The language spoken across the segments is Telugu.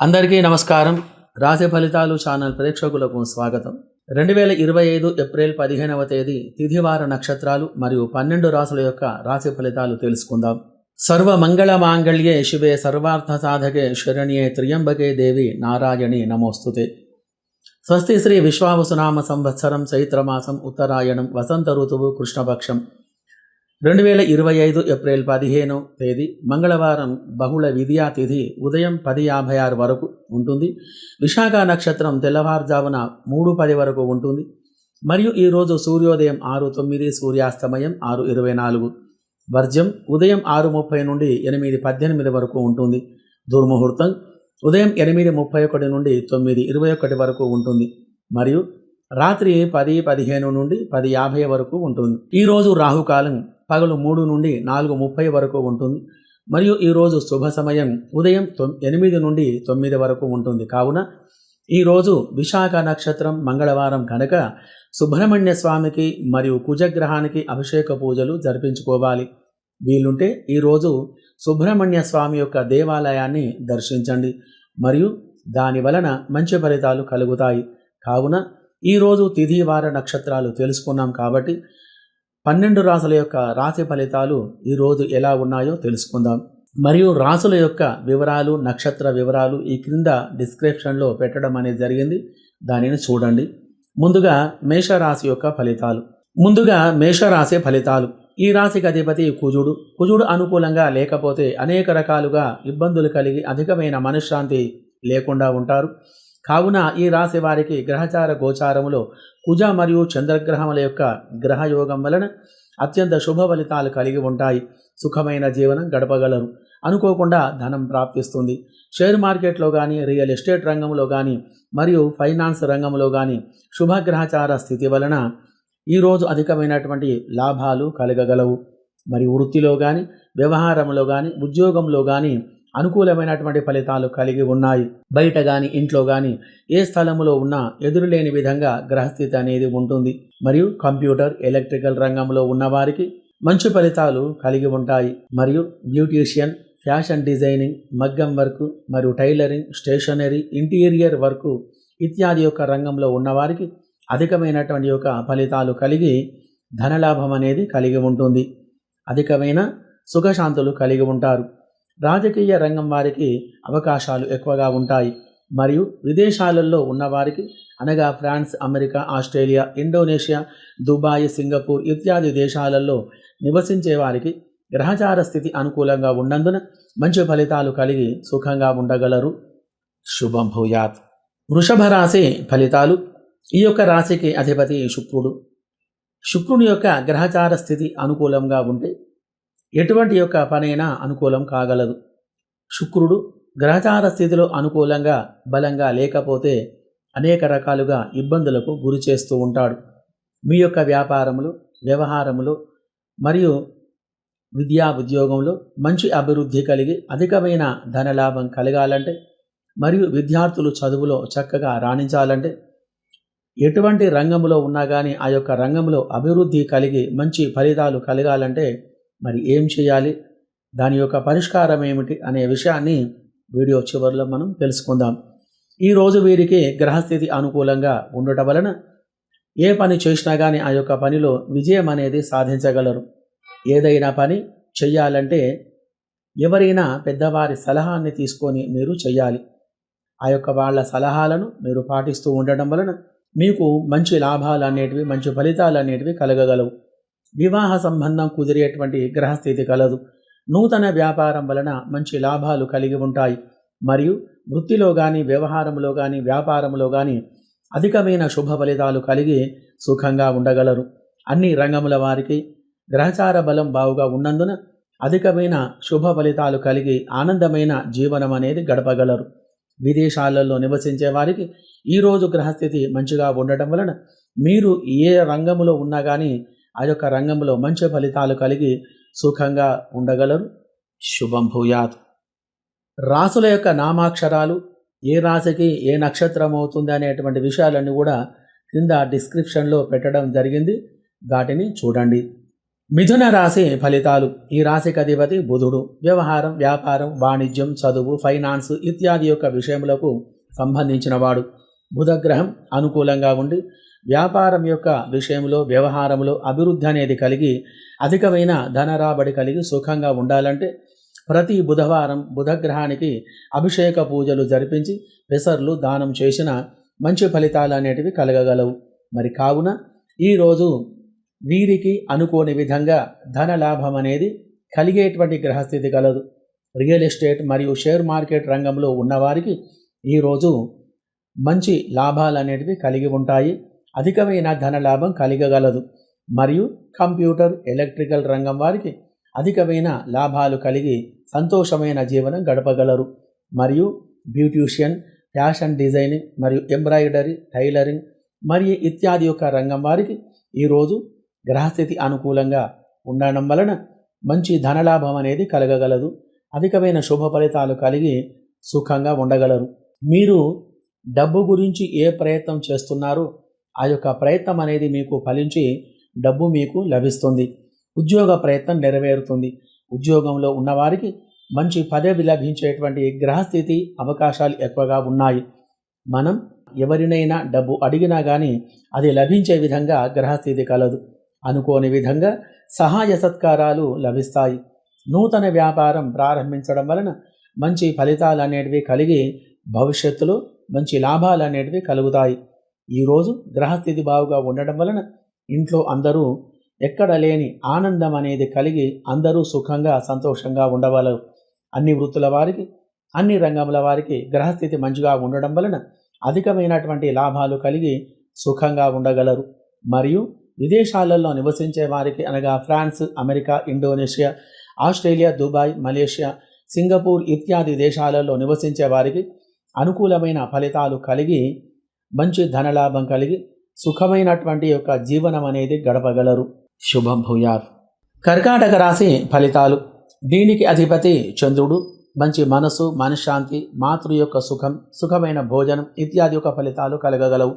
అందరికీ నమస్కారం. రాశి ఫలితాలు ఛానల్ ప్రేక్షకులకు స్వాగతం. రెండు వేల ఇరవై ఐదు ఏప్రిల్ పదిహేనవ తేదీ తిథివార నక్షత్రాలు మరియు పన్నెండు రాసుల యొక్క రాశి ఫలితాలు తెలుసుకుందాం. సర్వ మంగళ మాంగళ్యే శివే సర్వార్థ సాధకే శరణ్యే త్రియంబకే దేవి నారాయణి నమోస్తుతే. స్వస్తి శ్రీ విశ్వావసునామ సంవత్సరం చైత్రమాసం ఉత్తరాయణం వసంత ఋతువు కృష్ణపక్షం. రెండు వేల ఇరవై ఐదు ఏప్రిల్ పదిహేను తేదీ మంగళవారం బహుళ విద్యా తిథి ఉదయం పది యాభై ఆరు వరకు ఉంటుంది. విశాఖ నక్షత్రం తెల్లవారుజామున మూడు పది వరకు ఉంటుంది. మరియు ఈరోజు సూర్యోదయం ఆరు తొమ్మిది సూర్యాస్తమయం ఆరు ఇరవై నాలుగు. వర్జ్యం ఉదయం ఆరు ముప్పై నుండి ఎనిమిది పద్దెనిమిది వరకు ఉంటుంది. దుర్ముహూర్తం ఉదయం ఎనిమిది ముప్పై ఒకటి నుండి తొమ్మిది ఇరవై ఒకటి వరకు ఉంటుంది. మరియు రాత్రి పది పదిహేను నుండి పది యాభై వరకు ఉంటుంది. ఈరోజు రాహుకాలం పగలు మూడు నుండి నాలుగు ముప్పై వరకు ఉంటుంది. మరియు ఈరోజు శుభ సమయం ఉదయం ఎనిమిది నుండి తొమ్మిది వరకు ఉంటుంది. కావున ఈరోజు విశాఖ నక్షత్రం మంగళవారం కనుక సుబ్రహ్మణ్య స్వామికి మరియు కుజగ్రహానికి అభిషేక పూజలు జరిపించుకోవాలి. వీలుంటే ఈరోజు సుబ్రహ్మణ్య స్వామి యొక్క దేవాలయాన్ని దర్శించండి. మరియు దాని వలన మంచి ఫలితాలు కలుగుతాయి. కావున ఈరోజు తిథి వార నక్షత్రాలు తెలుసుకున్నాం కాబట్టి పన్నెండు రాసుల యొక్క రాశి ఫలితాలు ఈరోజు ఎలా ఉన్నాయో తెలుసుకుందాం. మరియు రాసుల యొక్క వివరాలు నక్షత్ర వివరాలు ఈ క్రింద డిస్క్రిప్షన్లో పెట్టడం అనేది జరిగింది. దానిని చూడండి. ముందుగా మేషరాశి యొక్క ఫలితాలు. ముందుగా మేషరాశి ఫలితాలు. ఈ రాశికి అధిపతి కుజుడు. కుజుడు అనుకూలంగా లేకపోతే అనేక రకాలుగా ఇబ్బందులు కలిగి అధికమైన మనశ్శాంతి లేకుండా ఉంటారు. కావున ఈ రాశి వారికి గ్రహచార గోచారములో కుజ మరియు చంద్రగ్రహముల యొక్క గ్రహయోగం వలన అత్యంత శుభ ఫలితాలు కలిగి ఉంటాయి. సుఖమైన జీవనం గడపగలరు. అనుకోకుండా ధనం ప్రాప్తిస్తుంది. షేర్ మార్కెట్లో కానీ రియల్ ఎస్టేట్ రంగంలో కానీ మరియు ఫైనాన్స్ రంగంలో కానీ శుభగ్రహచార స్థితి వలన ఈరోజు అధికమైనటువంటి లాభాలు కలగగలవు. మరి వృత్తిలో కానీ వ్యవహారంలో కానీ ఉద్యోగంలో కానీ అనుకూలమైనటువంటి ఫలితాలు కలిగి ఉన్నాయి. బయట కానీ ఇంట్లో కానీ ఏ స్థలంలో ఉన్నా ఎదురులేని విధంగా గ్రహస్థితి అనేది ఉంటుంది. మరియు కంప్యూటర్ ఎలక్ట్రికల్ రంగంలో ఉన్నవారికి మంచి ఫలితాలు కలిగి ఉంటాయి. మరియు బ్యూటీషియన్ ఫ్యాషన్ డిజైనింగ్ మగ్గం వర్క్ మరియు టైలరింగ్ స్టేషనరీ ఇంటీరియర్ వర్క్ ఇత్యాది యొక్క రంగంలో ఉన్నవారికి అధికమైనటువంటి యొక్క ఫలితాలు కలిగి ధనలాభం అనేది కలిగి ఉంటుంది. అధికమైన సుఖశాంతులు కలిగి ఉంటారు. రాజకీయ రంగం వారికి అవకాశాలు ఎక్కువగా ఉంటాయి. మరియు విదేశాలలో ఉన్నవారికి అనగా France America Australia Indonesia Dubai Singapore ఇత్యాది దేశాలలో నివసించే వారికి గ్రహచార స్థితి అనుకూలంగా ఉన్నందున మంచి ఫలితాలు కలిగి సుఖంగా ఉండగలరు. శుభం భూయాత్. వృషభ రాశి ఫలితాలు. ఈ యొక్క రాశికి అధిపతి శుక్రుడు. శుక్రుని యొక్క గ్రహచార స్థితి అనుకూలంగా ఉంటే ఎటువంటి యొక్క పనైనా అనుకూలం కాగలదు. శుక్రుడు గ్రహచార స్థితిలో అనుకూలంగా బలంగా లేకపోతే అనేక రకాలుగా ఇబ్బందులకు గురి చేస్తూ ఉంటాడు. మీ యొక్క వ్యాపారములు వ్యవహారములు మరియు విద్యా ఉద్యోగంలో మంచి అభివృద్ధి కలిగి అధికమైన ధనలాభం కలగాలంటే మరియు విద్యార్థులు చదువులో చక్కగా రాణించాలంటే ఎటువంటి రంగంలో ఉన్నా కానీ ఆ యొక్క రంగంలో అభివృద్ధి కలిగి మంచి ఫలితాలు కలగాలంటే మరి ఏం చేయాలి? దాని యొక్క పరిష్కారం ఏమిటి? అనే విషయాన్ని వీడియో చివరిలో మనం తెలుసుకుందాం. ఈరోజు వీరికి గ్రహస్థితి అనుకూలంగా ఉండటం వలన ఏ పని చేసినా కానీ ఆ యొక్క పనిలో విజయం అనేది సాధించగలరు. ఏదైనా పని చెయ్యాలంటే ఎవరైనా పెద్దవారి సలహాన్ని తీసుకొని మీరు చెయ్యాలి. ఆ యొక్క వాళ్ళ సలహాలను మీరు పాటిస్తూ ఉండడం వలన మీకు మంచి లాభాలు అనేటివి మంచి ఫలితాలు అనేటివి కలగగలవు. వివాహ సంబంధం కుదిరేటువంటి గ్రహస్థితి కలదు. నూతన వ్యాపారం వలన మంచి లాభాలు కలిగి ఉంటాయి. మరియు వృత్తిలో కానీ వ్యవహారంలో కానీ వ్యాపారంలో కానీ అధికమైన శుభ ఫలితాలు కలిగి సుఖంగా ఉండగలరు. అన్ని రంగముల వారికి గ్రహచార బలం బావుగా ఉన్నందున అధికమైన శుభ ఫలితాలు కలిగి ఆనందమైన జీవనం అనేది గడపగలరు. విదేశాలలో నివసించే వారికి ఈరోజు గ్రహస్థితి మంచిగా ఉండటం వలన మీరు ఏ రంగంలో ఉన్నా కానీ ఆ యొక్క రంగంలో మంచి ఫలితాలు కలిగి సుఖంగా ఉండగలరు. శుభం భూయాత్. రాసుల యొక్క నామాక్షరాలు ఏ రాశికి ఏ నక్షత్రం అవుతుంది అనేటువంటి విషయాలన్నీ కూడా కింద డిస్క్రిప్షన్లో పెట్టడం జరిగింది. వాటిని చూడండి. మిథున రాశి ఫలితాలు. ఈ రాశికి అధిపతి బుధుడు. వ్యవహారం వ్యాపారం వాణిజ్యం చదువు ఫైనాన్స్ ఇత్యాది యొక్క విషయములకు సంబంధించినవాడు బుధగ్రహం అనుకూలంగా ఉండి వ్యాపారం యొక్క విషయంలో వ్యవహారంలో అభివృద్ధి అనేది కలిగి అధికమైన ధన రాబడి కలిగి సుఖంగా ఉండాలంటే ప్రతి బుధవారం బుధగ్రహానికి అభిషేక పూజలు జరిపించి పెసర్లు దానం చేసిన మంచి ఫలితాలు అనేటివి కలగగలవు. మరి కావున ఈరోజు వీరికి అనుకోని విధంగా ధన లాభం అనేది కలిగేటువంటి గ్రహస్థితి కలదు. రియల్ ఎస్టేట్ మరియు షేర్ మార్కెట్ రంగంలో ఉన్నవారికి ఈరోజు మంచి లాభాలు అనేటివి కలిగి ఉంటాయి. అధికమైన ధన లాభం కలిగగలదు. మరియు కంప్యూటర్ ఎలక్ట్రికల్ రంగం వారికి అధికమైన లాభాలు కలిగి సంతోషమైన జీవనం గడపగలరు. మరియు బ్యూటీషియన్ ఫ్యాషన్ డిజైనింగ్ మరియు ఎంబ్రాయిడరీ టైలరింగ్ మరియు ఇత్యాది యొక్క రంగం వారికి ఈరోజు గ్రహస్థితి అనుకూలంగా ఉండడం వలన మంచి ధనలాభం అనేది కలగగలదు. అధికమైన శుభ ఫలితాలు కలిగి సుఖంగా ఉండగలరు. మీరు డబ్బు గురించి ఏ ప్రయత్నం చేస్తున్నారో ఆ యొక్క ప్రయత్నం అనేది మీకు ఫలించి డబ్బు మీకు లభిస్తుంది. ఉద్యోగ ప్రయత్నం నెరవేరుతుంది. ఉద్యోగంలో ఉన్నవారికి మంచి పదవి లభించేటువంటి గ్రహస్థితి అవకాశాలు ఎక్కువగా ఉన్నాయి. మనం ఎవరినైనా డబ్బు అడిగినా కానీ అది లభించే విధంగా గ్రహస్థితి కలదు. అనుకోని విధంగా సహాయ సత్కారాలు లభిస్తాయి. నూతన వ్యాపారం ప్రారంభించడం వలన మంచి ఫలితాలు అనేటివి కలిగి భవిష్యత్తులో మంచి లాభాలు అనేటివి కలుగుతాయి. ఈరోజు గ్రహస్థితి బావుగా ఉండడం వలన ఇంట్లో అందరూ ఎక్కడ లేని ఆనందం అనేది కలిగి అందరూ సుఖంగా సంతోషంగా ఉండగలరు అన్ని వృత్తుల వారికి అన్ని రంగముల వారికి గ్రహస్థితి మంచిగా ఉండడం వలన అధికమైనటువంటి లాభాలు కలిగి సుఖంగా ఉండగలరు. మరియు విదేశాలలో నివసించే వారికి అనగా France America Indonesia Australia Dubai Malaysia Singapore ఇత్యాది దేశాలలో నివసించే వారికి అనుకూలమైన ఫలితాలు కలిగి మంచి ధనలాభం కలిగి సుఖమైనటువంటి యొక్క జీవనం అనేది గడపగలరు. శుభం భూయార్ కర్కాటక రాశి ఫలితాలు. దీనికి అధిపతి చంద్రుడు. మంచి మనసు మనశ్శాంతి మాతృ యొక్క సుఖం సుఖమైన భోజనం ఇత్యాది యొక్క ఫలితాలు కలగగలవు.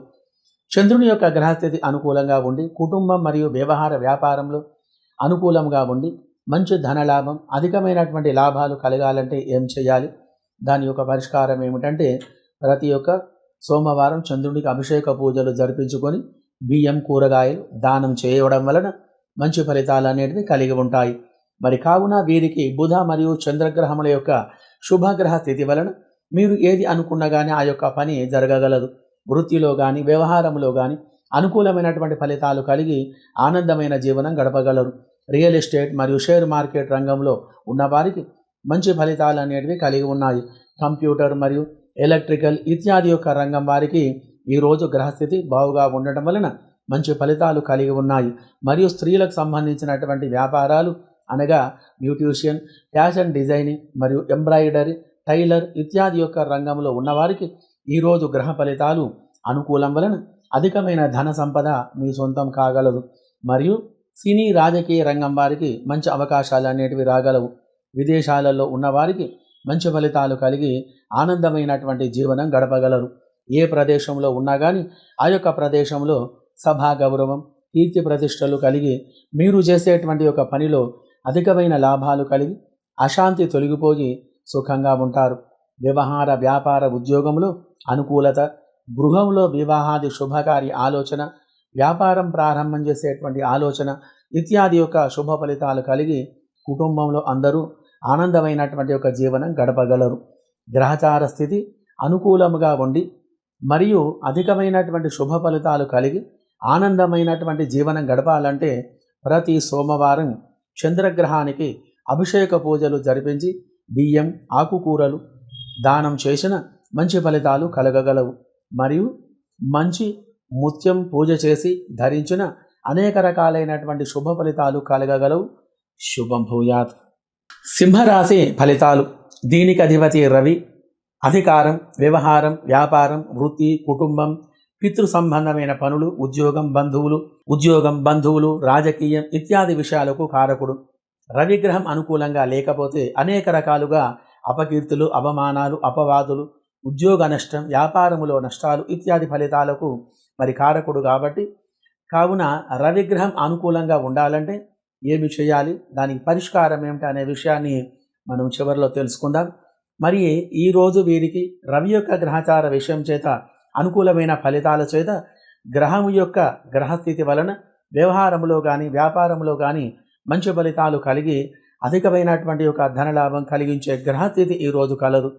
చంద్రుని యొక్క గ్రహస్థితి అనుకూలంగా ఉండి కుటుంబం మరియు వ్యవహార వ్యాపారంలో అనుకూలంగా ఉండి మంచి ధనలాభం అధికమైనటువంటి లాభాలు కలగాలంటే ఏం చేయాలి? దాని యొక్క పరిష్కారం ఏమిటంటే ప్రతి ఒక్క సోమవారం చంద్రుడికి అభిషేక పూజలు జరిపించుకొని బియ్యం కూరగాయలు దానం చేయడం వలన మంచి ఫలితాలు అనేటివి కలిగి ఉంటాయి. మరి కావున వీరికి బుధ మరియు చంద్రగ్రహముల యొక్క శుభగ్రహ స్థితి వలన మీరు ఏది అనుకున్నా కానీ ఆ యొక్క పని జరగగలదు. వృత్తిలో కానీ వ్యవహారంలో కానీ అనుకూలమైనటువంటి ఫలితాలు కలిగి ఆనందమైన జీవనం గడపగలరు. రియల్ ఎస్టేట్ మరియు షేర్ మార్కెట్ రంగంలో ఉన్నవారికి మంచి ఫలితాలు అనేటివి కలిగి ఉన్నాయి. కంప్యూటర్ మరియు ఎలక్ట్రికల్ ఇత్యాది యొక్క రంగం వారికి ఈరోజు గ్రహస్థితి బాగుగా ఉండటం వలన మంచి ఫలితాలు కలిగి ఉన్నాయి. మరియు స్త్రీలకు సంబంధించినటువంటి వ్యాపారాలు అనగా బ్యూటీషియన్ ఫ్యాషన్ డిజైనింగ్ మరియు ఎంబ్రాయిడరీ టైలర్ ఇత్యాది యొక్క రంగంలో ఉన్నవారికి ఈరోజు గ్రహ ఫలితాలు అనుకూలం వలన అధికమైన ధన సంపద మీ సొంతం కాగలదు. మరియు సినీ రాజకీయ రంగం వారికి మంచి అవకాశాలు అనేటివి రాగలవు. విదేశాలలో ఉన్నవారికి మంచి ఫలితాలు కలిగి ఆనందమైనటువంటి జీవనం గడపగలరు. ఏ ప్రదేశంలో ఉన్నా కానీ ఆ యొక్క ప్రదేశంలో సభా గౌరవం కీర్తి ప్రతిష్టలు కలిగి మీరు చేసేటువంటి ఒక పనిలో అధికమైన లాభాలు కలిగి అశాంతి తొలగిపోయి సుఖంగా ఉంటారు. వ్యవహార వ్యాపార ఉద్యోగంలో అనుకూలత గృహంలో వివాహాది శుభకార్య ఆలోచన వ్యాపారం ప్రారంభం చేసేటువంటి ఆలోచన ఇత్యాది యొక్క శుభ ఫలితాలు కలిగి కుటుంబంలో అందరూ ఆనందమైనటువంటి ఒక జీవనం గడపగలరు. గ్రహచార స్థితి అనుకూలముగా ఉండి మరియు అధికమైనటువంటి శుభ ఫలితాలు కలిగి ఆనందమైనటువంటి జీవనం గడపాలంటే ప్రతి సోమవారం చంద్రగ్రహానికి అభిషేక పూజలు జరిపించి బియ్యం ఆకుకూరలు దానం చేసిన మంచి ఫలితాలు కలగగలవు. మరియు మంచి ముత్యం పూజ చేసి ధరించిన అనేక రకాలైనటువంటి శుభ ఫలితాలు కలగగలవు. శుభం భూయాత్. సింహరాశి ఫలితాలు. దీనికి అధిపతి రవి. అధికారం వ్యవహారం వ్యాపారం వృత్తి కుటుంబం పితృ సంబంధమైన పనులు ఉద్యోగం బంధువులు ఉద్యోగం బంధువులు రాజకీయం ఇత్యాది విషయాలకు కారకుడు. రవిగ్రహం అనుకూలంగా లేకపోతే అనేక రకాలుగా అపకీర్తులు అవమానాలు అపవాదులు ఉద్యోగ నష్టం వ్యాపారములో నష్టాలు ఇత్యాది ఫలితాలకు మరి కారకుడు కాబట్టి. కావున రవిగ్రహం అనుకూలంగా ఉండాలంటే ఏమి చేయాలి? దానికి పరిష్కారం ఏమిటి అనే విషయాన్ని మనం చివరిలో తెలుసుకుందాం. మరి ఈరోజు వీరికి రవి యొక్క గ్రహచార విషయం చేత అనుకూలమైన ఫలితాల చేత గ్రహం యొక్క గ్రహస్థితి వలన వ్యవహారంలో కానీ వ్యాపారంలో కానీ మంచి ఫలితాలు కలిగి అధికమైనటువంటి ఒక ధనలాభం కలిగించే గ్రహస్థితి ఈరోజు కలదు.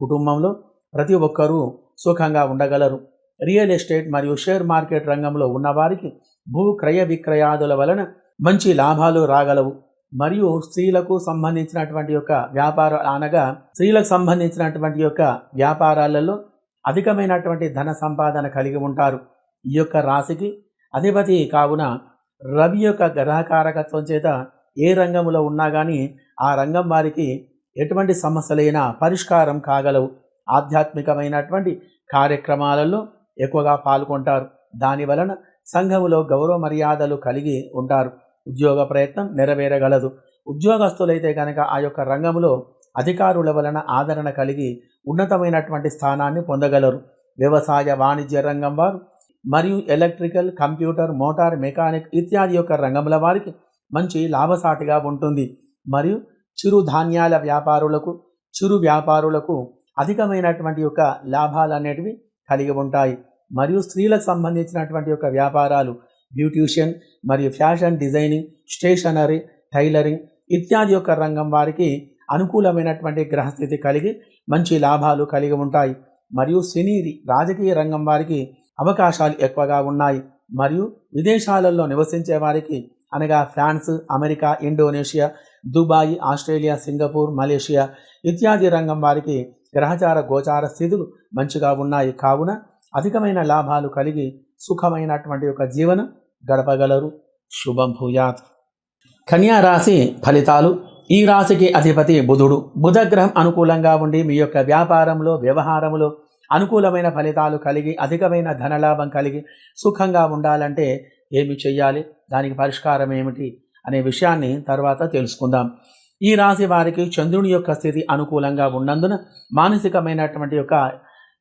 కుటుంబంలో ప్రతి ఒక్కరూ సుఖంగా ఉండగలరు. రియల్ ఎస్టేట్ మరియు షేర్ మార్కెట్ రంగంలో ఉన్నవారికి భూ క్రయ విక్రయాదుల వలన మంచి లాభాలు రాగలవు. మరియు స్త్రీలకు సంబంధించినటువంటి యొక్క వ్యాపార అనగా స్త్రీలకు సంబంధించినటువంటి యొక్క వ్యాపారాలలో అధికమైనటువంటి ధన సంపాదన కలిగి ఉంటారు. ఈ యొక్క రాశికి అధిపతి కావున రవి యొక్క గ్రహకారకత్వం చేత ఏ రంగంలో ఉన్నా కానీ ఆ రంగం వారికి ఎటువంటి సమస్యలైనా పరిష్కారం కాగలవు. ఆధ్యాత్మికమైనటువంటి కార్యక్రమాలలో ఎక్కువగా పాల్గొంటారు. దాని వలన సంఘములో గౌరవ మర్యాదలు కలిగి ఉంటారు. ఉద్యోగ ప్రయత్నం నెరవేరగలదు. ఉద్యోగస్తులైతే కనుక ఆ యొక్క రంగంలో అధికారుల వలన ఆదరణ కలిగి ఉన్నతమైనటువంటి స్థానాన్ని పొందగలరు. వ్యవసాయ వాణిజ్య రంగం వారు మరియు ఎలక్ట్రికల్ కంప్యూటర్ మోటార్ మెకానిక్ ఇత్యాది యొక్క రంగముల వారికి మంచి లాభసాటిగా ఉంటుంది. మరియు చిరుధాన్యాల వ్యాపారులకు చిరు వ్యాపారులకు అధికమైనటువంటి యొక్క లాభాలు అనేటివి కలిగి ఉంటాయి. మరియు స్త్రీలకు సంబంధించినటువంటి యొక్క వ్యాపారాలు బ్యూటీషియన్ మరియు ఫ్యాషన్ డిజైనింగ్ స్టేషనరీ టైలరింగ్ ఇత్యాది యొక్క రంగం వారికి అనుకూలమైనటువంటి గ్రహస్థితి కలిగి మంచి లాభాలు కలిగి ఉంటాయి. మరియు సినీ రాజకీయ రంగం వారికి అవకాశాలు ఎక్కువగా ఉన్నాయి. మరియు విదేశాలలో నివసించే వారికి అనగా France America Indonesia Dubai Australia Singapore Malaysia ఇత్యాది రంగం వారికి గ్రహచార గోచార స్థితులు మంచిగా ఉన్నాయి. కావున అధికమైన లాభాలు కలిగి సుఖమైనటువంటి ఒక జీవనం గడపగలరు. శుభం భూయాత్. కన్యా రాశి ఫలితాలు. ఈ రాశికి అధిపతి బుధుడు. బుధగ్రహం అనుకూలంగా ఉండి మీ యొక్క వ్యాపారంలో వ్యవహారంలో అనుకూలమైన ఫలితాలు కలిగి అధికమైన ధనలాభం కలిగి సుఖంగా ఉండాలంటే ఏమి చెయ్యాలి? దానికి పరిష్కారం ఏమిటి? అనే విషయాన్ని తర్వాత తెలుసుకుందాం. ఈ రాశి వారికి చంద్రుని యొక్క స్థితి అనుకూలంగా ఉన్నందున మానసికమైనటువంటి యొక్క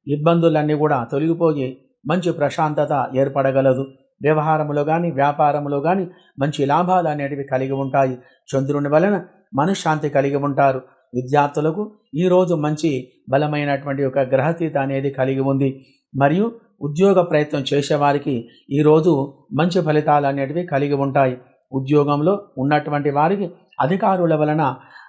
ఇబ్బందులన్నీ కూడా తొలగిపోయి మంచి ప్రశాంతత ఏర్పడగలదు. వ్యవహారములో కానీ వ్యాపారంలో కానీ మంచి లాభాలు అనేటివి కలిగి ఉంటాయి. చంద్రుని వలన మనశ్శాంతి కలిగి ఉంటారు. విద్యార్థులకు ఈరోజు మంచి బలమైనటువంటి ఒక గ్రహతీత అనేది కలిగి ఉంది. మరియు ఉద్యోగ ప్రయత్నం చేసేవారికి ఈరోజు మంచి ఫలితాలు అనేటివి కలిగి ఉంటాయి. ఉద్యోగంలో ఉన్నటువంటి వారికి అధికారుల వలన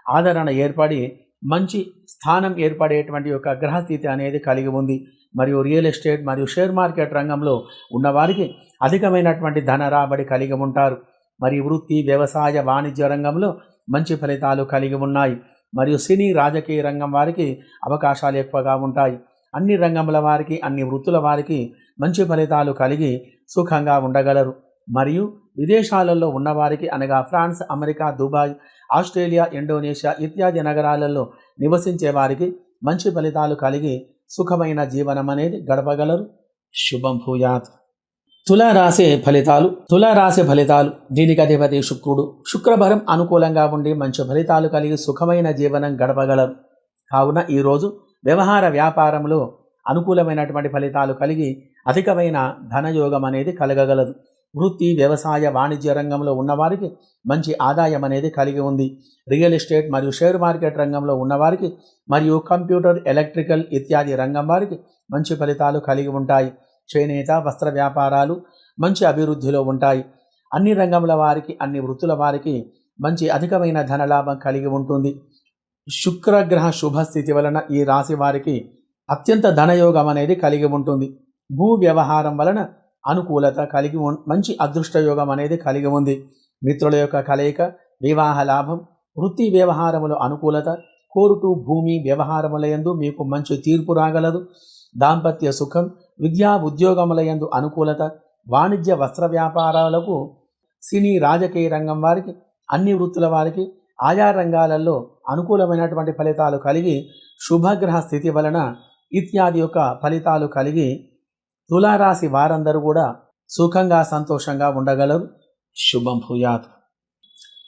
ఆదరణ ఏర్పడి మంచి స్థానం ఏర్పడేటువంటి యొక్క గ్రహస్థితి అనేది కలిగి ఉంది. మరియు రియల్ ఎస్టేట్ మరియు షేర్ మార్కెట్ రంగంలో ఉన్నవారికి అధికమైనటువంటి ధన రాబడి కలిగి ఉంటారు. మరియు వృత్తి వ్యవసాయ వాణిజ్య రంగంలో మంచి ఫలితాలు కలిగి ఉన్నాయి. మరియు సినీ రాజకీయ రంగం వారికి అవకాశాలు ఎక్కువగా ఉంటాయి. అన్ని రంగముల వారికి అన్ని వృత్తుల వారికి మంచి ఫలితాలు కలిగి సుఖంగా ఉండగలరు. మరియు విదేశాలలో ఉన్నవారికి అనగా France America Dubai Australia Indonesia ఇత్యాది నగరాలలో నివసించే వారికి మంచి ఫలితాలు కలిగి సుఖమైన జీవనం అనేది గడపగలరు. శుభం భూయాత్. తులారాశి ఫలితాలు తులారాశి ఫలితాలు. దీనికి అధిపతి శుక్రుడు. శుక్రభరం అనుకూలంగా ఉండి మంచి ఫలితాలు కలిగి సుఖమైన జీవనం గడపగలరు. కావున ఈరోజు వ్యవహార వ్యాపారంలో అనుకూలమైనటువంటి ఫలితాలు కలిగి అధికమైన ధనయోగం అనేది కలగగలదు. వృత్తి వ్యవసాయ వాణిజ్య రంగంలో ఉన్నవారికి మంచి ఆదాయం అనేది కలిగి ఉంది. రియల్ ఎస్టేట్ మరియు షేర్ మార్కెట్ రంగంలో ఉన్నవారికి మరియు కంప్యూటర్ ఎలక్ట్రికల్ ఇత్యాది రంగం వారికి మంచి ఫలితాలు కలిగి ఉంటాయి. చేనేత వస్త్ర వ్యాపారాలు మంచి అభివృద్ధిలో ఉంటాయి. అన్ని రంగముల వారికి అన్ని వృత్తుల వారికి మంచి అధికమైన ధనలాభం కలిగి ఉంటుంది. శుక్రగ్రహ శుభస్థితి వలన ఈ రాశి వారికి అత్యంత ధనయోగం అనేది కలిగి ఉంటుంది. భూ వ్యవహారం వలన అనుకూలత కలిగి మంచి అదృష్టయోగం అనేది కలిగి ఉంది. మిత్రుల యొక్క కలయిక వివాహ లాభం వృత్తి వ్యవహారముల అనుకూలత కోరుటు భూమి వ్యవహారముల యందు మీకు మంచి తీర్పు రాగలదు. దాంపత్య సుఖం విద్యా ఉద్యోగముల యందు అనుకూలత వాణిజ్య వస్త్ర వ్యాపారాలకు సినీ రాజకీయ రంగం వారికి అన్ని వృత్తుల వారికి ఆయా రంగాలలో అనుకూలమైనటువంటి ఫలితాలు కలిగి శుభగ్రహ స్థితి వలన ఇత్యాది యొక్క ఫలితాలు కలిగి తులారాశి వారందరూ కూడా సుఖంగా సంతోషంగా ఉండగలరు. శుభం భూయాత్.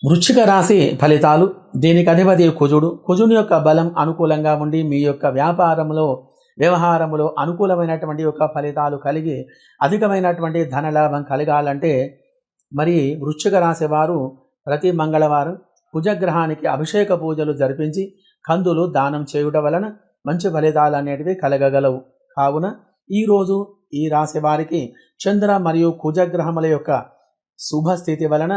వృశ్చిక రాశి ఫలితాలు. దీనికి అధిపతి కుజుడు. కుజుని యొక్క బలం అనుకూలంగా ఉండి మీ యొక్క వ్యాపారంలో వ్యవహారంలో అనుకూలమైనటువంటి యొక్క ఫలితాలు కలిగి అధికమైనటువంటి ధనలాభం కలగాలంటే మరి వృశ్చిక రాశి వారు ప్రతి మంగళవారం కుజగ్రహానికి అభిషేక పూజలు జరిపించి కందులు దానం చేయుట వలన మంచి ఫలితాలు అనేటివి కలగగలవు. కావున ఈరోజు ఈ రాశి వారికి చంద్ర మరియు కుజగ్రహముల యొక్క శుభస్థితి వలన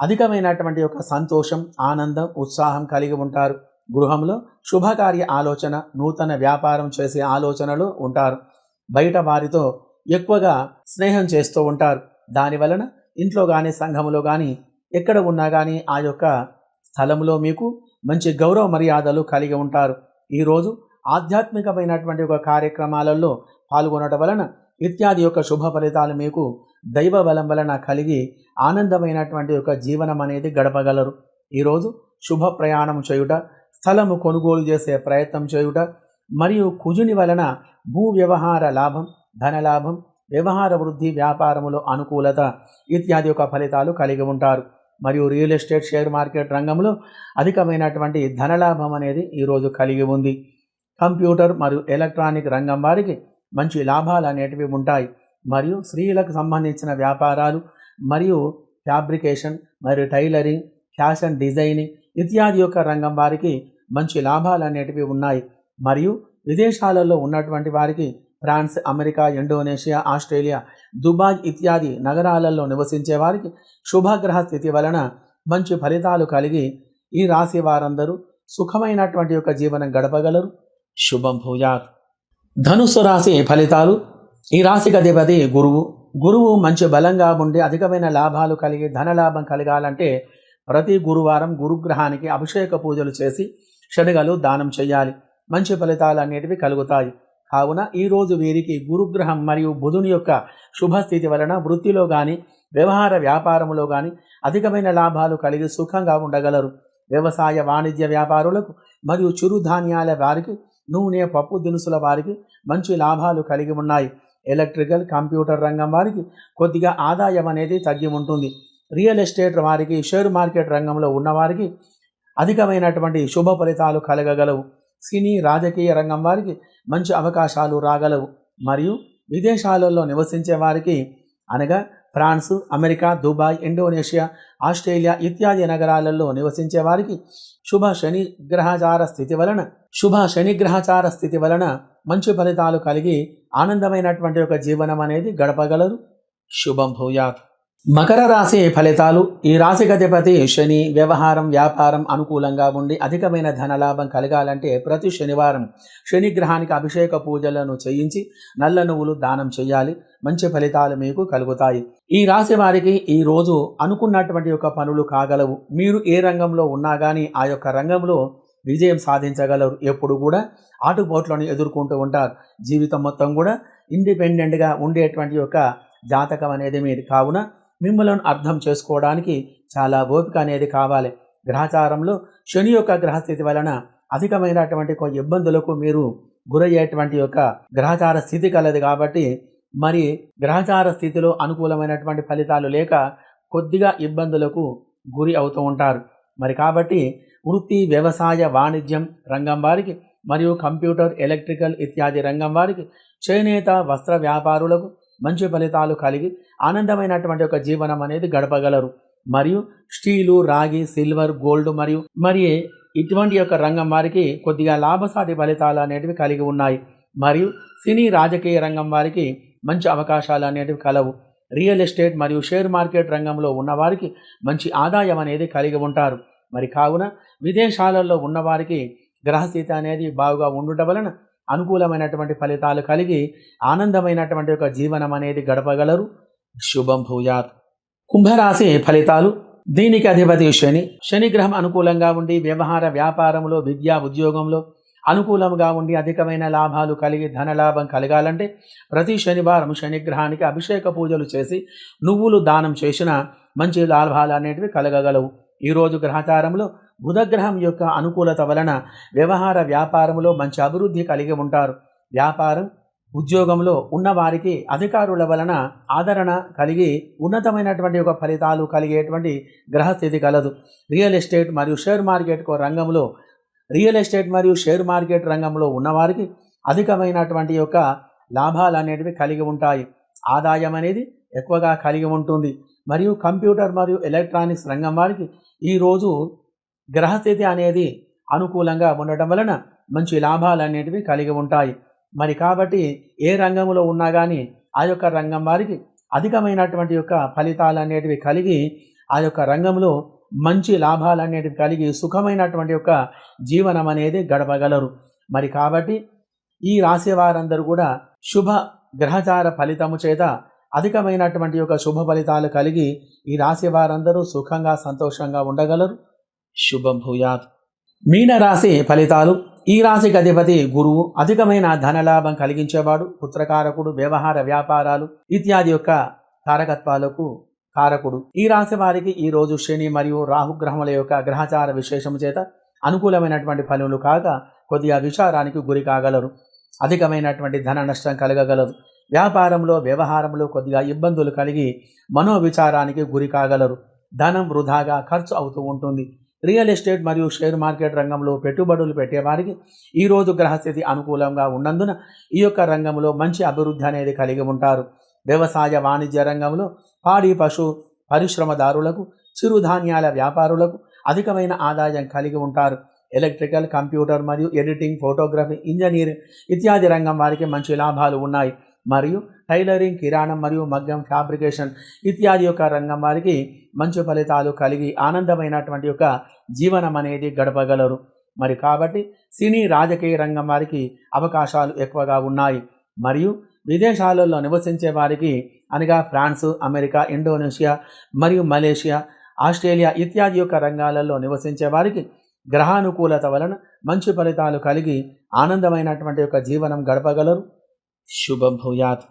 అధికమైనటువంటి యొక్క సంతోషం ఆనందం ఉత్సాహం కలిగి ఉంటారు. గృహంలో శుభకార్య ఆలోచన నూతన వ్యాపారం చేసే ఆలోచనలు ఉంటారు. బయట వారితో ఎక్కువగా స్నేహం చేస్తూ ఉంటారు. దాని వలన ఇంట్లో కానీ సంఘములో కానీ ఎక్కడ ఉన్నా కానీ ఆ యొక్క స్థలంలో మీకు మంచి గౌరవ మర్యాదలు కలిగి ఉంటారు. ఈరోజు ఆధ్యాత్మికమైనటువంటి ఒక కార్యక్రమాలలో పాల్గొనడం వలన ఇత్యాది యొక్క శుభ ఫలితాలు మీకు దైవ బలం వలన కలిగి ఆనందమైనటువంటి ఒక జీవనం అనేది గడపగలరు. ఈరోజు శుభ ప్రయాణం చేయుట స్థలము కొనుగోలు చేసే ప్రయత్నం చేయుట మరియు కుజుని వలన భూ వ్యవహార లాభం ధనలాభం వ్యవహార వృద్ధి వ్యాపారములో అనుకూలత ఇత్యాది యొక్క ఫలితాలు కలిగి ఉంటారు. మరియు రియల్ ఎస్టేట్ షేర్ మార్కెట్ రంగంలో అధికమైనటువంటి ధనలాభం అనేది ఈరోజు కలిగి ఉంది. కంప్యూటర్ మరియు ఎలక్ట్రానిక్ రంగం వారికి మంచి లాభాలు అనేటివి ఉంటాయి. మరియు స్త్రీలకు సంబంధించిన వ్యాపారాలు మరియు ఫ్యాబ్రికేషన్ మరియు టైలరింగ్ ఫ్యాషన్ డిజైనింగ్ ఇత్యాది యొక్క రంగం వారికి మంచి లాభాలు అనేటివి ఉన్నాయి. మరియు విదేశాలలో ఉన్నటువంటి వారికి France America Indonesia Australia Dubai ఇత్యాది నగరాలలో నివసించే వారికి శుభగ్రహ స్థితి వలన మంచి ఫలితాలు కలిగి ఈ రాశి వారందరూ సుఖమైనటువంటి యొక్క జీవనం గడపగలరు. శుభం భూయాత్. ధనుస్సు రాశి ఫలితాలు ఈ రాశికి అధిపతి గురువు. గురువు మంచి బలంగా ఉండి అధికమైన లాభాలు కలిగి ధనలాభం కలగాలంటే ప్రతి గురువారం గురుగ్రహానికి అభిషేక పూజలు చేసి శనగలు దానం చేయాలి. మంచి ఫలితాలు అనేటివి కలుగుతాయి. కావున ఈరోజు వీరికి గురుగ్రహం మరియు బుధుని యొక్క శుభస్థితి వలన వృత్తిలో కానీ వ్యవహార వ్యాపారంలో కానీ అధికమైన లాభాలు కలిగి సుఖంగా ఉండగలరు. వ్యవసాయ వాణిజ్య వ్యాపారులకు మరియు చిరుధాన్యాల వారికి నూనె పప్పు దినుసుల వారికి మంచి లాభాలు కలిగి ఉన్నాయి. ఎలక్ట్రికల్ కంప్యూటర్ రంగం వారికి కొద్దిగా ఆదాయం అనేది తగ్గి ఉంటుంది. రియల్ ఎస్టేట్ వారికి షేర్ మార్కెట్ రంగంలో ఉన్నవారికి అధికమైనటువంటి శుభ ఫలితాలు కలగగలవు. సినీ రాజకీయ రంగం వారికి మంచి అవకాశాలు రాగలవు. మరియు విదేశాలలో నివసించే వారికి అనగా France America Dubai Indonesia Australia ఇత్యాది నగరాలలో నివసించే వారికి శుభ శని గ్రహచార స్థితి వలన శుభ శని గ్రహచార స్థితి వలన మంచి ఫలితాలు కలిగి ఆనందమైనటువంటి ఒక జీవనం అనేది గడపగలరు. శుభం భూయాత్. మకర రాశి ఫలితాలు. ఈ రాశి గతిపతి శని వ్యవహారం వ్యాపారం అనుకూలంగా ఉండి అధికమైన ధనలాభం కలగాలంటే ప్రతి శనివారం శని గ్రహానికి అభిషేక పూజలను చేయించి నల్ల నువ్వులు దానం చేయాలి. మంచి ఫలితాలు మీకు కలుగుతాయి. ఈ రాశి వారికి ఈ రోజు అనుకున్నటువంటి యొక్క పనులు కాగలవు. మీరు ఏ రంగంలో ఉన్నా కానీ ఆ యొక్క రంగంలో విజయం సాధించగలరు. ఎప్పుడు కూడా ఆటుపోట్లను ఎదుర్కొంటూ ఉంటారు. జీవితం మొత్తం కూడా ఇండిపెండెంట్గా ఉండేటువంటి యొక్క జాతకం అనేది మీది కావున మిమ్మలను అర్థం చేసుకోవడానికి చాలా ఓపిక అనేది కావాలి. గ్రహచారంలో శని యొక్క గ్రహస్థితి వలన అధికమైనటువంటి కొన్ని ఇబ్బందులకు మీరు గురయ్యేటువంటి యొక్క గ్రహచార స్థితి కలది కాబట్టి మరి గ్రహచార స్థితిలో అనుకూలమైనటువంటి ఫలితాలు లేక కొద్దిగా ఇబ్బందులకు గురి అవుతూ ఉంటారు. మరి కాబట్టి వృత్తి వ్యవసాయ వాణిజ్యం రంగం వారికి మరియు కంప్యూటర్ ఎలక్ట్రికల్ ఇత్యాది రంగం వారికి చేనేత వస్త్ర వ్యాపారులకు మంచి ఫలితాలు కలిగి ఆనందమైనటువంటి ఒక జీవనం అనేది గడపగలరు. మరియు స్టీలు రాగి సిల్వర్ గోల్డ్ మరియు మరి ఇటువంటి యొక్క రంగం వారికి కొద్దిగా లాభసాటి ఫలితాలు అనేటివి కలిగి ఉన్నాయి. మరియు సినీ రాజకీయ రంగం వారికి మంచి అవకాశాలు అనేటివి కలవు. రియల్ ఎస్టేట్ మరియు షేర్ మార్కెట్ రంగంలో ఉన్నవారికి మంచి ఆదాయం అనేది కలిగి ఉంటారు. మరి కావున విదేశాలలో ఉన్నవారికి గ్రహస్థితి అనేది బాగుగా ఉండటం వలన అనుకూలమైనటువంటి ఫలితాలు కలిగి ఆనందమైనటువంటి ఒక జీవనం అనేది గడపగలరు. శుభం భూయాత్. కుంభరాశి ఫలితాలు. దీనికి అధిపతి శని. శనిగ్రహం అనుకూలంగా ఉండి వ్యవహార వ్యాపారంలో విద్యా ఉద్యోగంలో అనుకూలంగా ఉండి అధికమైన లాభాలు కలిగి ధనలాభం కలగాలంటే ప్రతి శనివారం శనిగ్రహానికి అభిషేక పూజలు చేసి నువ్వులు దానం చేసిన మంచి లాభాలు అనేటివి కలగగలవు. ఈరోజు గ్రహచారంలో బుధగ్రహం యొక్క అనుకూలత వలన వ్యవహార వ్యాపారంలో మంచి అభివృద్ధి కలిగి ఉంటారు. వ్యాపారం ఉద్యోగంలో ఉన్నవారికి అధికారుల వలన ఆదరణ కలిగి ఉన్నతమైనటువంటి ఒక ఫలితాలు కలిగేటువంటి గ్రహస్థితి కలదు. రియల్ ఎస్టేట్ మరియు షేర్ మార్కెట్ రంగంలో రియల్ ఎస్టేట్ మరియు షేర్ మార్కెట్ రంగంలో ఉన్నవారికి అధికమైనటువంటి యొక్క లాభాలు అనేటివి కలిగి ఉంటాయి. ఆదాయం అనేది ఎక్కువగా కలిగి ఉంటుంది. మరియు కంప్యూటర్ మరియు ఎలక్ట్రానిక్స్ రంగం వారికి ఈరోజు గ్రహస్థితి అనేది అనుకూలంగా ఉండటం వలన మంచి లాభాలు అనేటివి కలిగి ఉంటాయి. మరి కాబట్టి ఏ రంగంలో ఉన్నా కానీ ఆ యొక్క రంగం వారికి అధికమైనటువంటి యొక్క ఫలితాలు అనేటివి కలిగి ఆ యొక్క రంగంలో మంచి లాభాలు అనేటివి కలిగి సుఖమైనటువంటి యొక్క జీవనం అనేది గడపగలరు. మరి కాబట్టి ఈ రాశి వారందరూ కూడా శుభ గ్రహచార ఫలితము చేత అధికమైనటువంటి యొక్క శుభ ఫలితాలు కలిగి ఈ రాశి వారందరూ సుఖంగా సంతోషంగా ఉండగలరు. శుభం భూయాత్. మీన రాశి ఫలితాలు ఈ రాశికి అధిపతి గురువు అధికమైన ధనలాభం కలిగించేవాడు పుత్రకారకుడు వ్యవహార వ్యాపారాలు ఇత్యాది యొక్క కారకత్వాలకు కారకుడు. ఈ రాశి వారికి ఈ రోజు శని మరియు రాహుగ్రహముల యొక్క గ్రహచార విశేషము చేత అనుకూలమైనటువంటి ఫలములు కాక కొద్దిగా విచారానికి గురి కాగలరు. అధికమైనటువంటి ధన నష్టం కలగగలరు. వ్యాపారంలో వ్యవహారంలో కొద్దిగా ఇబ్బందులు కలిగి మనోవిచారానికి గురి కాగలరు. ధనం వృధాగా ఖర్చు అవుతూ ఉంటుంది. రియల్ ఎస్టేట్ మరియు షేర్ మార్కెట్ రంగంలో పెట్టుబడులు పెట్టేవారికి ఈరోజు గ్రహస్థితి అనుకూలంగా ఉన్నందున ఈ యొక్క రంగంలో మంచి అభివృద్ధి అనేది కలిగి ఉంటారు. వ్యవసాయ వాణిజ్య రంగంలో పాడి పశు పరిశ్రమదారులకు చిరుధాన్యాల వ్యాపారులకు అధికమైన ఆదాయం కలిగి ఉంటారు. ఎలక్ట్రికల్ కంప్యూటర్ మరియు ఎడిటింగ్ ఫోటోగ్రఫీ ఇంజనీరింగ్ ఇత్యాది రంగం వారికి మంచి లాభాలు ఉన్నాయి. మరియు టైలరింగ్ కిరాణం మరియు మగ్గం ఫ్యాబ్రికేషన్ ఇత్యాది యొక్క రంగం వారికి మంచి ఫలితాలు కలిగి ఆనందమైనటువంటి యొక్క జీవనం అనేది గడపగలరు. మరి కాబట్టి సినీ రాజకీయ రంగం వారికి అవకాశాలు ఎక్కువగా ఉన్నాయి. మరియు విదేశాలలో నివసించే వారికి అనగా ఫ్రాన్స్ అమెరికా ఇండోనేషియా మరియు మలేషియా ఆస్ట్రేలియా ఇత్యాది యొక్క రంగాలలో నివసించే వారికి గ్రహానుకూలత వలన మంచి ఫలితాలు కలిగి ఆనందమైనటువంటి యొక్క జీవనం గడపగలరు. శుభం భూయాత్